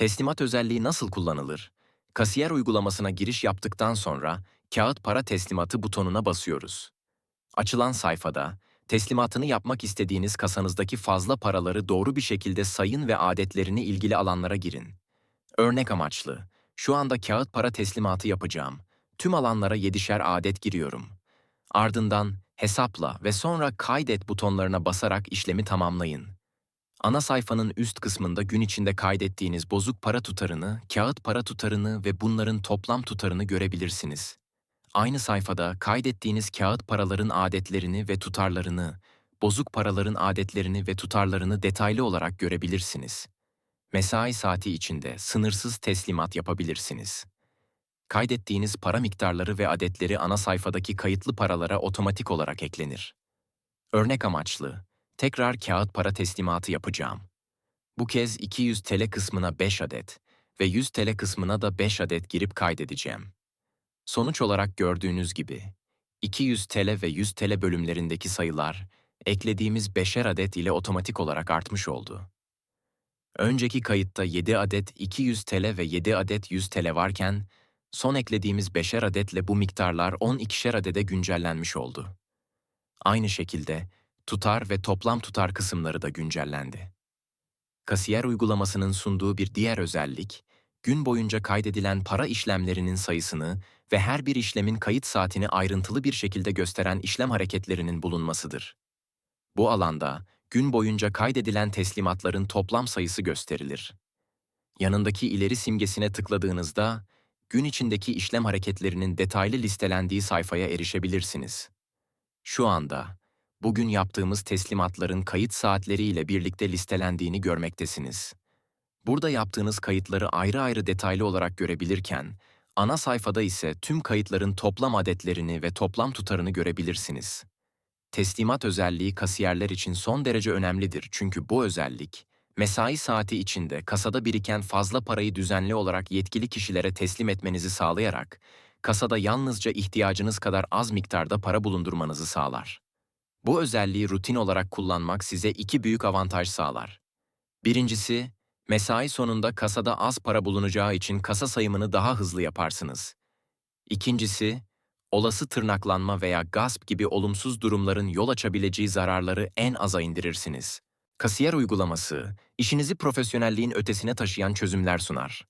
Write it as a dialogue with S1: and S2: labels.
S1: Teslimat özelliği nasıl kullanılır? Kasiyer uygulamasına giriş yaptıktan sonra kağıt para teslimatı butonuna basıyoruz. Açılan sayfada teslimatını yapmak istediğiniz kasanızdaki fazla paraları doğru bir şekilde sayın ve adetlerini ilgili alanlara girin. Örnek amaçlı, şu anda kağıt para teslimatı yapacağım. Tüm alanlara yedişer adet giriyorum. Ardından hesapla ve sonra kaydet butonlarına basarak işlemi tamamlayın. Ana sayfanın üst kısmında gün içinde kaydettiğiniz bozuk para tutarını, kağıt para tutarını ve bunların toplam tutarını görebilirsiniz. Aynı sayfada kaydettiğiniz kağıt paraların adetlerini ve tutarlarını, bozuk paraların adetlerini ve tutarlarını detaylı olarak görebilirsiniz. Mesai saati içinde sınırsız teslimat yapabilirsiniz. Kaydettiğiniz para miktarları ve adetleri ana sayfadaki kayıtlı paralara otomatik olarak eklenir. Örnek amaçlı, tekrar kağıt para teslimatı yapacağım. Bu kez 200 TL kısmına 5 adet ve 100 TL kısmına da 5 adet girip kaydedeceğim. Sonuç olarak gördüğünüz gibi 200 TL ve 100 TL bölümlerindeki sayılar eklediğimiz 5'er adet ile otomatik olarak artmış oldu. Önceki kayıtta 7 adet 200 TL ve 7 adet 100 TL varken son eklediğimiz 5'er adetle bu miktarlar 12'şer adede güncellenmiş oldu. Aynı şekilde tutar ve toplam tutar kısımları da güncellendi. Kasiyer uygulamasının sunduğu bir diğer özellik, gün boyunca kaydedilen para işlemlerinin sayısını ve her bir işlemin kayıt saatini ayrıntılı bir şekilde gösteren işlem hareketlerinin bulunmasıdır. Bu alanda gün boyunca kaydedilen teslimatların toplam sayısı gösterilir. Yanındaki ileri simgesine tıkladığınızda gün içindeki işlem hareketlerinin detaylı listelendiği sayfaya erişebilirsiniz. Şu anda bugün yaptığımız teslimatların kayıt saatleriyle birlikte listelendiğini görmektesiniz. Burada yaptığınız kayıtları ayrı ayrı detaylı olarak görebilirken, ana sayfada ise tüm kayıtların toplam adetlerini ve toplam tutarını görebilirsiniz. Teslimat özelliği kasiyerler için son derece önemlidir çünkü bu özellik, mesai saati içinde kasada biriken fazla parayı düzenli olarak yetkili kişilere teslim etmenizi sağlayarak, kasada yalnızca ihtiyacınız kadar az miktarda para bulundurmanızı sağlar. Bu özelliği rutin olarak kullanmak size iki büyük avantaj sağlar. Birincisi, mesai sonunda kasada az para bulunacağı için kasa sayımını daha hızlı yaparsınız. İkincisi, olası tırnaklanma veya gasp gibi olumsuz durumların yol açabileceği zararları en aza indirirsiniz. Kasiyer uygulaması, işinizi profesyonelliğin ötesine taşıyan çözümler sunar.